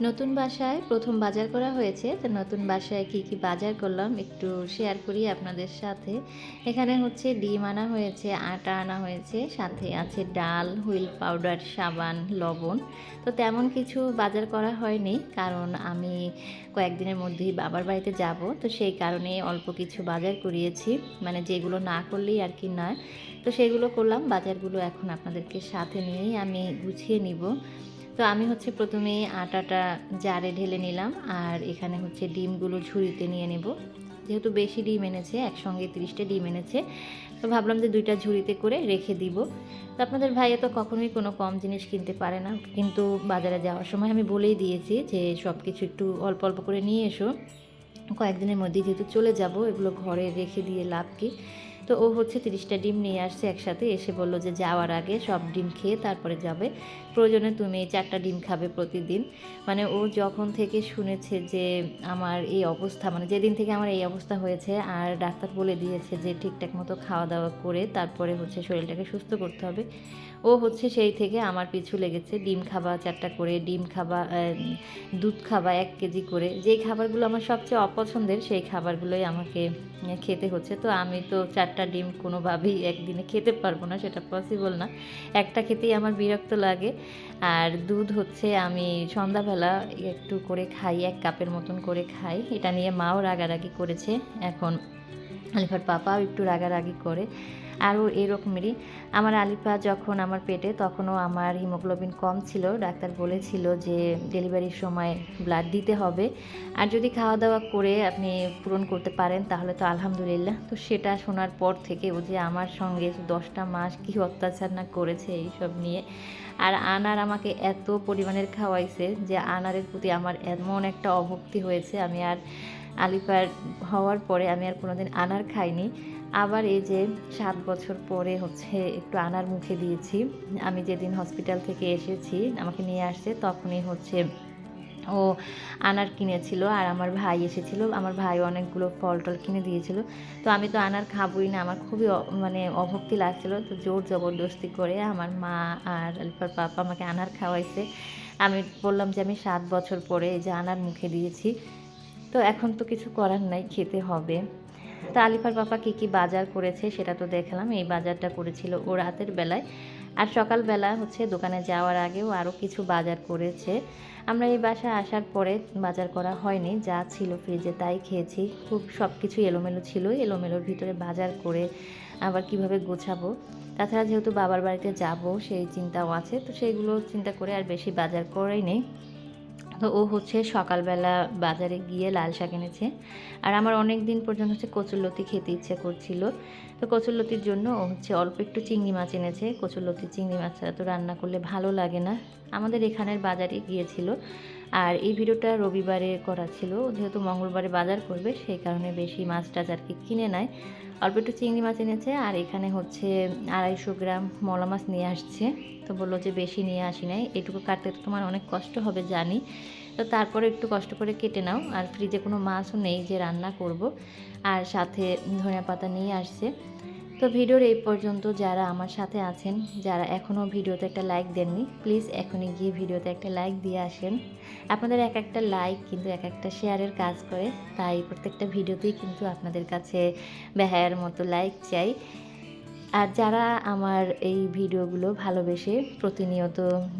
নতুন বাসায় প্রথম বাজার করা হয়েছে। তো নতুন বাসায় কি কি বাজার করলাম একটু শেয়ার করি আপনাদের সাথে। এখানে হচ্ছে ডিম আনা হয়েছে, আটা আনা হয়েছে, সাথে আছে ডাল, হুইল পাউডার, সাবান, লবণ। তো তেমন কিছু বাজার করা হয়নি কারণ আমি কয়েকদিনের মধ্যেই বাবার বাড়িতে যাব। তো সেই কারণে অল্প কিছু বাজার করিয়েছি। মানে যেগুলো না করলেই আর কি নয়। তো সেগুলো করলাম। বাজারগুলো এখন আপনাদেরকে সাথে নিয়েই আমি গুছিয়ে নিব। তো আমি হচ্ছে প্রথমে আটাটা জারে ঢেলে নিলাম আর এখানে হচ্ছে ডিমগুলো ঝুড়িতে নিয়ে নেব। যেহেতু বেশি ডিম এনেছে, একসঙ্গে তিরিশটা ডিম এনেছে, তো ভাবলাম যে দুইটা ঝুড়িতে করে রেখে দিব। তো আপনাদের ভাইয়া তো কখনোই কোনো কম জিনিস কিনতে পারে না, কিন্তু বাজারে যাওয়ার সময় আমি বলেই দিয়েছি যে সব কিছু একটু অল্প অল্প করে নিয়ে এসো। কয়েকদিনের মধ্যে যেহেতু চলে যাব, এগুলো ঘরে রেখে দিয়ে লাভ কি? তো ও হচ্ছে তিরিশটা ডিম নিয়ে আসছে একসাথে, এসে বলল যে যাওয়ার আগে সব ডিম খেয়ে তারপরে যাবে। প্রয়োজনে তুমি চারটা ডিম খাবে প্রতিদিন। মানে ও যখন থেকে শুনেছে যে আমার এই অবস্থা মানে যেদিন থেকে আমার এই অবস্থা হয়েছে আর ডাক্তার বলে দিয়েছে যে ঠিকঠাক মতো খাওয়া দাওয়া করে তারপরে হচ্ছে শরীরটাকে সুস্থ করতে হবে, ও হচ্ছে সেই থেকে আমার পিছু লেগেছে। ডিম খাবা, চারটা করে ডিম খাবা দুধ খাবা, এক কেজি করে। যেই খাবারগুলো আমার সবচেয়ে অপছন্দের, সেই খাবারগুলোই আমাকে খেতে হচ্ছে। তো আমি তো চারটা ডিম কোনোভাবেই একদিনে খেতে পারব না, সেটা পসিবল না। একটা খেতেই আমার বিরক্ত লাগে। আর দুধ হচ্ছে আমি সন্ধ্যাবেলা একটু করে খাই, এক কাপের মতন করে খাই। এটা নিয়ে মাও রাগারাগি করেছে। এখন আলিফার পাপাও একটু রাগারাগি করে। আরও এরকমেরই। আমার আলিফা যখন আমার পেটে, তখনও আমার হিমোগ্লোবিন কম ছিল। ডাক্তার বলেছিল যে ডেলিভারির সময় ব্লাড দিতে হবে। আর যদি খাওয়া দাওয়া করে আপনি পূরণ করতে পারেন, তাহলে তো আলহামদুলিল্লাহ। তো সেটা শোনার পর থেকে ও যে আমার সঙ্গে দশটা মাস কী অত্যাচার না করেছে এইসব নিয়ে। আর আনার আমাকে এত পরিমাণের খাওয়াইছে যে আনারের প্রতি আমার এমন একটা অভক্তি হয়েছে। আমি আর আলিফার হওয়ার পরে আমি আর কোনোদিন আনার খাইনি। আবার এই যে সাত বছর পরে হচ্ছে একটু আনার মুখে দিয়েছি। আমি যেদিন হসপিটাল থেকে এসেছি, আমাকে নিয়ে আসছে, তখনই হচ্ছে ও আনার কিনেছিল আর আমার ভাই এসেছিল। আমার ভাই অনেকগুলো ফল টল কিনে দিয়েছিল। তো আমি তো আনার খাবই না, আমার খুবই মানে অভক্তি লাগছিল। তো জোর জবরদস্তি করে আমার মা আর আলিফার পাপা আমাকে আনার খাওয়াইছে। আমি বললাম যে আমি সাত বছর পরে এই যে আনার মুখে দিয়েছি। তো এখন তো কিছু করার নাই, খেতে হবে। তা আলিফার পাপা কী কী বাজার করেছে সেটা তো দেখলাম। এই বাজারটা করেছিল ও রাতের বেলায়। আর সকালবেলা হচ্ছে দোকানে যাওয়ার আগেও আরও কিছু বাজার করেছে। আমরা এই বাসায় আসার পরে বাজার করা হয়নি, যা ছিল ফ্রিজে তাই খেয়েছি। খুব সব কিছু এলোমেলো ছিল, এলোমেলোর ভিতরে বাজার করে আবার কীভাবে গোছাবো। তাছাড়া যেহেতু বাবার বাড়িতে যাব, সেই চিন্তাও আছে। তো সেইগুলো চিন্তা করে আর বেশি বাজার করেই নেই। তো ও হচ্ছে সকালবেলা বাজারে গিয়ে লাল শাক এনেছে। আর আমার অনেক দিন পর্যন্ত হচ্ছে কচুরলতি খেতে ইচ্ছে করছিল। তো কচুরলতির জন্য ও হচ্ছে অল্প একটু চিংড়ি মাছ এনেছে। কচুরলতি চিংড়ি মাছটা তো রান্না করলে ভালো লাগে না। আমাদের এখানের বাজারে গিয়েছিল। আর এই ভিডিওটা রবিবারে করা ছিল। যেহেতু মঙ্গলবারে বাজার করবে, সেই কারণে বেশি মাছ টাছ আর কি কিনে নেয়। অল্প একটু চিংড়ি মাছ এনেছে আর এখানে হচ্ছে আড়াইশো গ্রাম মলা মাছ নিয়ে আসছে। তো বলল যে বেশি নিয়ে আসি নাই। এটুকু কাটতে তো তোমার অনেক কষ্ট হবে, জানি। তো তারপরে একটু কষ্ট করে কেটে নাও। আর ফ্রিজে কোনো মাছও নেই যে রান্না করব। আর সাথে ধনিয়া পাতা নিয়ে আসছে। তো ভিডিওর এই পর্যন্ত যারা আমার সাথে আছেন, যারা এখনও ভিডিওতে একটা লাইক দেননি প্লিজ এখনই গিয়ে ভিডিওতে একটা লাইক দিয়ে আসেন। আপনাদের এক একটা লাইক কিন্তু এক একটা শেয়ারের কাজ করে, তাই প্রত্যেকটা ভিডিওতেই কিন্তু আপনাদের কাছে বেহায়ার মতো লাইক চাই। আর যারা আমার এই ভিডিওগুলো ভালোবেসে প্রতিনিয়ত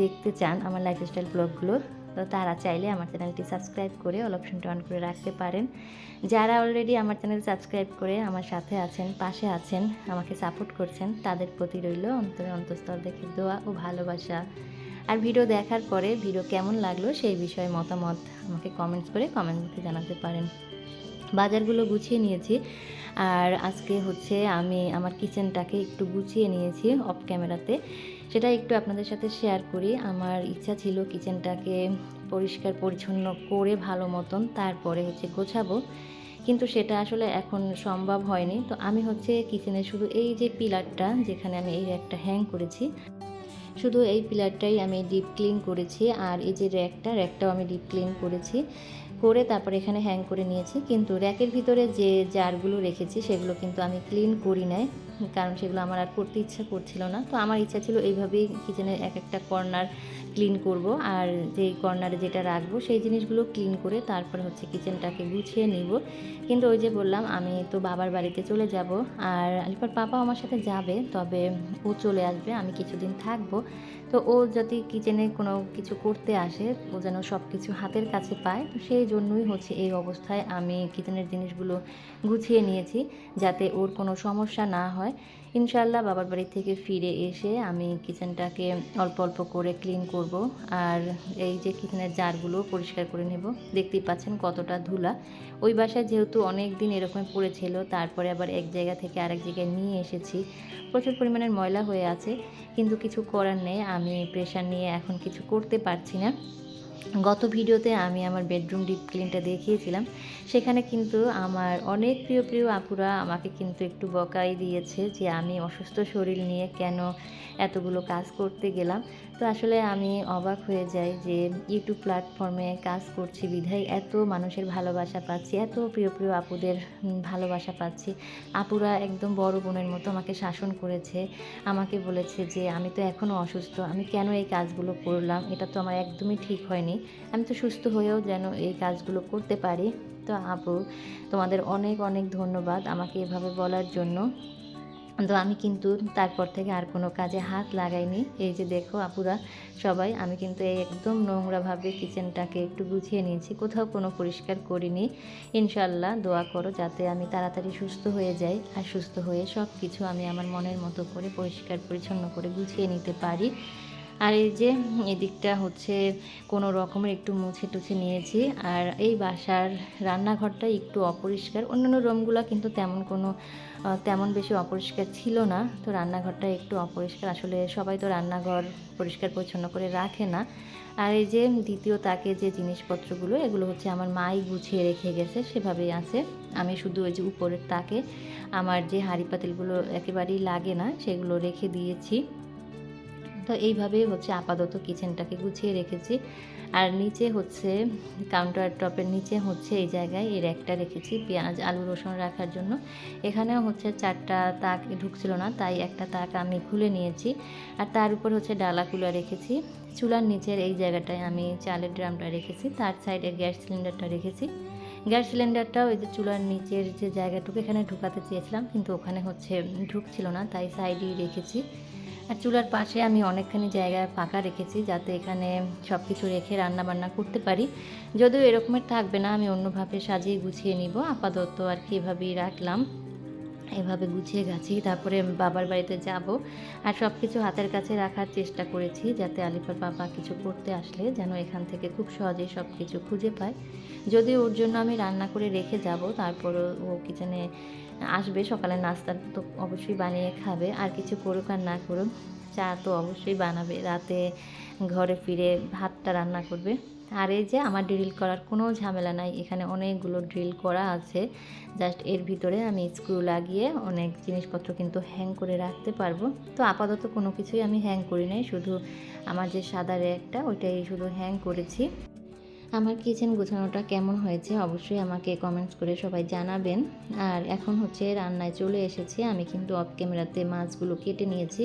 দেখতে চান আমার লাইফস্টাইল ব্লগগুলো তো তারা চাইলে আমার চ্যানেলটি সাবস্ক্রাইব করে অল অপশনটা অন করে রাখতে পারেন। যারা অলরেডি আমার চ্যানেল সাবস্ক্রাইব করে আমার সাথে আছেন, পাশে আছেন, আমাকে সাপোর্ট করছেন, তাদের প্রতি রইল অন্তরে অন্তঃস্থল দেখে দোয়া ও ভালোবাসা। আর ভিডিও দেখার পরে ভিডিও কেমন লাগল সেই বিষয়ে মতামত আমাকে কমেন্টস করে কমেন্ট বক্সে জানাতে পারেন। বাজারগুলো গুছিয়ে নিয়েছি। আর আজকে হচ্ছে আমি আমার কিচেনটাকে একটু গুছিয়ে নিয়েছি অফ ক্যামেরাতে সেটা একটু আপনাদের সাথে শেয়ার করি। আমার ইচ্ছা ছিল কিচেনটাকে পরিষ্কার, পরিচ্ছন্ন করে ভালো মতন তারপরে হচ্ছে গোছাবো। কিন্তু সেটা আসলে এখন সম্ভব হয়নি। তো আমি হচ্ছে কিচেনে শুধু এই যে পিলারটা যেখানে আমি এই একটা হ্যাং করেছি, শুধু এই পিলারটাই আমি ডিপ ক্লিন করেছি। আর এই যে র্যাকটা র্যাকটাও আমি ডিপ ক্লিন করেছি। করে তারপর এখানে হ্যাং করে নিয়েছি। কিন্তু র্যাকের ভিতরে যে জারগুলো রেখেছি, সেগুলো কিন্তু আমি ক্লিন করি নাই, কারণ সেগুলো আমার আর করতে ইচ্ছা করছিল না। তো আমার ইচ্ছা ছিল এইভাবেই কিচেনের এক একটা কর্নার ক্লিন করব, আর যেই কর্নারে যেটা রাখব, সেই জিনিসগুলো ক্লিন করে তারপর হচ্ছে কিচেনটাকে গুছিয়ে নিব। কিন্তু ওই যে বললাম, আমি তো বাবার বাড়িতে চলে যাব, আর আলিপার পাপা আমার সাথে যাবে, তবে ও চলে আসবে, আমি কিছুদিন থাকব। তো ও যদি কিচেনে কোনো কিছু করতে আসে, ও যেন সব কিছু হাতের কাছে পায়, তো সেই জন্যই হচ্ছে এই অবস্থায় আমি কিচেনের জিনিসগুলো গুছিয়ে নিয়েছি, যাতে ওর কোনো সমস্যা না হয়। ইনশাল্লাহ বাবার বাড়ি থেকে ফিরে এসে আমি কিচেনটাকে অল্প অল্প করে ক্লিন করব। আর এই যে কিচেনের জারগুলো পরিষ্কার করে নেব। দেখতেই পাচ্ছেন কতটা ধুলা। ওই বাসায় যেহেতু অনেক দিন এরকম পড়েছিল, তারপরে আবার এক জায়গা থেকে আরেক জায়গায় নিয়ে এসেছি। প্রচুর পরিমাণের ময়লা হয়ে আছে, কিন্তু কিছু করার নেই। আমি প্রেশার নিয়ে এখন কিছু করতে পারছি না। গত ভিডিওতে আমি আমার বেডরুম ডিপ ক্লিনটা দেখিয়েছিলাম। সেখানে কিন্তু আমার অনেক প্রিয় প্রিয় আপুরা আমাকে কিন্তু একটু বকাই দিয়েছে যে আমি অসুস্থ শরীর নিয়ে কেন এতগুলো কাজ করতে গেলাম। তো আসলে আমি অবাক হয়ে যাই যে ইউটিউব প্ল্যাটফর্মে কাজ করছি, বিধায় এত মানুষের ভালোবাসা পাচ্ছি, এত প্রিয় প্রিয় আপুদের ভালোবাসা পাচ্ছি। আপুরা একদম বড় বোনের মতো আমাকে শাসন করেছে, আমাকে বলেছে যে আমি তো এখনও অসুস্থ, আমি কেন এই কাজগুলো করলাম? এটা তো আমার একদমই ঠিক হয়নি। আমি তো সুস্থ হয়েও যেন এই কাজগুলো করতে পারি। তো আপু, তোমাদের অনেক অনেক ধন্যবাদ আমাকে এভাবে বলার জন্য। তো আমি কিন্তু তারপর থেকে আর কোনো কাজে হাত লাগাইনি। এই যে দেখো আপুরা সবাই, আমি কিন্তু এই একদম নোংরাভাবে কিচেনটাকে একটু গুছিয়ে নিয়েছি, কোথাও কোনো পরিষ্কার করিনি। ইনশাল্লাহ দোয়া করো যাতে আমি তাড়াতাড়ি সুস্থ হয়ে যাই আর সুস্থ হয়ে সব কিছু আমি আমার মনের মতো করে পরিষ্কার, পরিচ্ছন্ন করে গুছিয়ে নিতে পারি। আর এই যে এদিকটা হচ্ছে কোনো রকমের একটু মুছে টুছে নিয়েছি। আর এই বাসার রান্নাঘরটা একটু অপরিষ্কার। অন্যান্য রুমগুলো কিন্তু তেমন কোনো তেমন বেশি অপরিষ্কার ছিল না। তো রান্নাঘরটা একটু অপরিষ্কার। আসলে সবাই তো রান্নাঘর পরিষ্কার পরিচ্ছন্ন করে রাখে না। আর এই যে দ্বিতীয় তাকে যে জিনিসপত্রগুলো, এগুলো হচ্ছে আমার মাই গুছিয়ে রেখে গেছে। সেভাবেই আছে। আমি শুধু ওই যে উপরের তাকে আমার যে হাঁড়ি পাতিলগুলো একেবারেই লাগে না, সেগুলো রেখে দিয়েছি। তো এইভাবেই হচ্ছে আপাতত কিচেনটাকে গুছিয়ে রেখেছি। আর নিচে হচ্ছে কাউন্টার টপের নিচে হচ্ছে এই জায়গায় এই র্যাকটা রেখেছি পেঁয়াজ, আলু, রসুন রাখার জন্য। এখানেও হচ্ছে চারটা তাক ঢুকছিল না, তাই একটা তাক আমি খুলে নিয়েছি। আর তার উপর হচ্ছে ডালা কুলা রেখেছি। চুলার নিচের এই জায়গাটায় আমি চালের ড্রামটা রেখেছি, তার সাইডে গ্যাস সিলিন্ডারটা রেখেছি। গ্যাস সিলিন্ডারটাও ওই যে চুলার নিচের যে জায়গাটুকু এখানে ঢুকাতে চেয়েছিলাম, কিন্তু ওখানে হচ্ছে ঢুকছিল না, তাই সাইডেই রেখেছি। আর চুলার পাশে আমি অনেকখানি জায়গায় ফাঁকা রেখেছি যাতে এখানে সব কিছু রেখে রান্না বান্না করতে পারি। যদিও এরকমের থাকবে না, আমি অন্যভাবে সাজিয়ে গুছিয়ে নিব। আপাতত আর কি এভাবেই রাখলাম। এভাবে গুছিয়ে গেছি। তারপরে বাবার বাড়িতে যাব আর সব কিছু হাতের কাছে রাখার চেষ্টা করেছি যাতে আলিফার বাবা কিছু করতে আসলে যেন এখান থেকে খুব সহজেই সব কিছু খুঁজে পায়। যদি ওর জন্য আমি রান্না করে রেখে যাব, তারপরও ও কিচেনে আসবে, সকালে নাস্তা তো অবশ্যই বানিয়ে খাবে। আর কিছু করুক আর না করুক, চা তো অবশ্যই বানাবে। রাতে ঘরে ফিরে ভাতটা রান্না করবে। আর এই যে আমার ড্রিল করার কোনো ঝামেলা নাই, এখানে অনেকগুলো ড্রিল করা আছে। জাস্ট এর ভিতরে আমি স্ক্রু লাগিয়ে অনেক জিনিসপত্র কিন্তু হ্যাং করে রাখতে পারব। তো আপাতত কোনো কিছুই আমি হ্যাং করি নাই, শুধু আমার যে সাদা র্যাকটা ওইটাই শুধু হ্যাং করেছি। আমার কিচেন গোছানোটা কেমন হয়েছে অবশ্যই আমাকে কমেন্টস করে সবাই জানাবেন। আর এখন হচ্ছে রান্নায় চলে এসেছি। আমি কিন্তু অফ ক্যামেরাতে মাছগুলো কেটে নিয়েছি।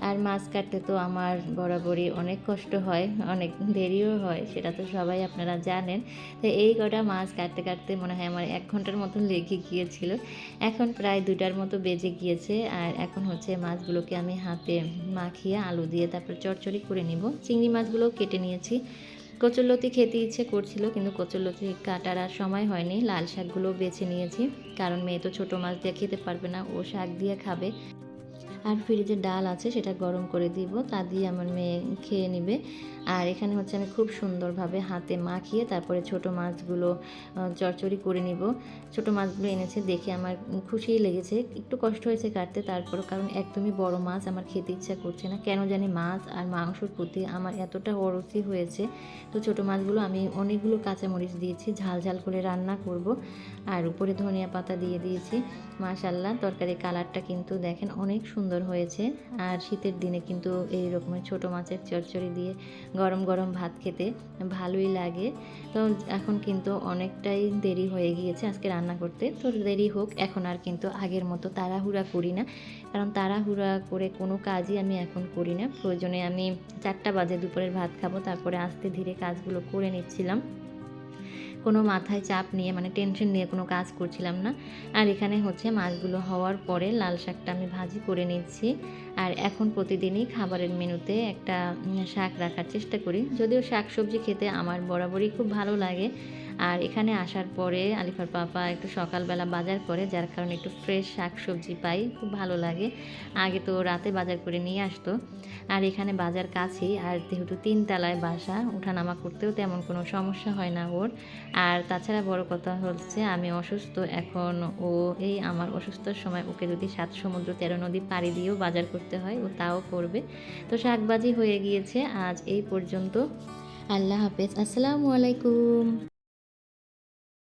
আর মাছ কাটতে তো আমার বরাবরই অনেক কষ্ট হয়, অনেক দেরিও হয়, সেটা তো সবাই আপনারা জানেন। তো এই কটা মাছ কাটতে কাটতে মনে হয় আমার এক ঘণ্টার মতন লেগে গিয়েছিল। এখন প্রায় দুটার মতো বেজে গিয়েছে। আর এখন হচ্ছে মাছগুলোকে আমি হাতে মাখিয়ে আলু দিয়ে তারপর চটচড়ি করে নিব। চিংড়ি মাছগুলো কেটে নিয়েছি। কচুরলতি খেতে ইচ্ছে করছিল, কিন্তু কচুরলতি কাটার আর সময় হয়নি। লাল শাকগুলো বেছে নিয়েছি। কারণ মেয়ে তো ছোটো মাছ দিয়ে খেতে পারবে না, ও শাক দিয়ে খাবে। আর ফ্রিজে ডাল আছে, সেটা গরম করে দিব। তা দিয়ে আমার মেয়ে খেয়ে নেবে। আর এখানে হচ্ছে আমি খুব সুন্দরভাবে হাতে মাখিয়ে তারপরে ছোট মাছগুলো চরচড়ি করে নিব। ছোট মাছগুলো এনেছে দেখে আমার খুশিই লেগেছে। একটু কষ্ট হয়েছে কাটতে তারপর কারণ একদমই বড় মাছ আমার খেতে ইচ্ছা করছে না। কেন জানি মাছ আর মাংসর প্রতি আমার এতটা অরসি হয়েছে। তো ছোট মাছগুলো আমি অনেকগুলো কাঁচামরিচ দিয়েছি, ঝাল ঝাল করে রান্না করব। আর উপরে ধনিয়া পাতা দিয়ে দিয়েছি। মাশাল্লাহ তরকারির কালারটা কিন্তু দেখেন অনেক সুন্দর হয়েছে। আর শীতের দিনে কিন্তু এই রকমের ছোটো মাছের চচ্চড়ি দিয়ে গরম গরম ভাত খেতে ভালোই লাগে। তো এখন কিন্তু অনেকটাই দেরি হয়ে গিয়েছে আজকে রান্না করতে। তো দেরি হোক, এখন আর কিন্তু আগের মতো তাড়াহুড়া করি না। কারণ তাড়াহুড়া করে কোনো কাজই আমি এখন করি না। প্রয়োজনে আমি চারটা বাজে দুপুরের ভাত খাব, তারপরে আস্তে ধীরে কাজগুলো করে নিচ্ছিলাম। কোনো মাথায় চাপ নিয়ে মানে টেনশন নিয়ে কোনো কাজ করছিলাম না। আর এখানে হচ্ছে মাছগুলো হওয়ার পরে লাল শাকটা আমি ভাজি করে নিচ্ছি। আর এখন প্রতিদিনই খাবারের মেনুতে একটা শাক রাখার চেষ্টা করি। যদিও শাক সবজি খেতে আমার বরাবরই খুব ভালো লাগে আর এখানে আসার পরে আলিফার পাপা একটু সকালবেলা বাজার করে, যার কারণে একটু ফ্রেশ শাক সবজি পাই, খুব ভালো লাগে। আগে তো রাতে বাজার করে নিয়ে আসতো। আর এখানে বাজার কাছেই, আর যেহেতু তিনতলায় বাসা, ওঠানামা করতেও তেমন কোনো সমস্যা হয় না ওর। আর তাছাড়া বড় কথা হচ্ছে, আমি অসুস্থ, এখন ও এই আমার অসুস্থর সময় ওকে যদি সাত সমুদ্র তেরো নদী পাড়ি দিয়েও বাজার করতে হয়, ও তাও করবে। তো শাকবাজি হয়ে গিয়েছে, আজ এই পর্যন্ত। আল্লাহ হাফেজ। আসসালামু আলাইকুম।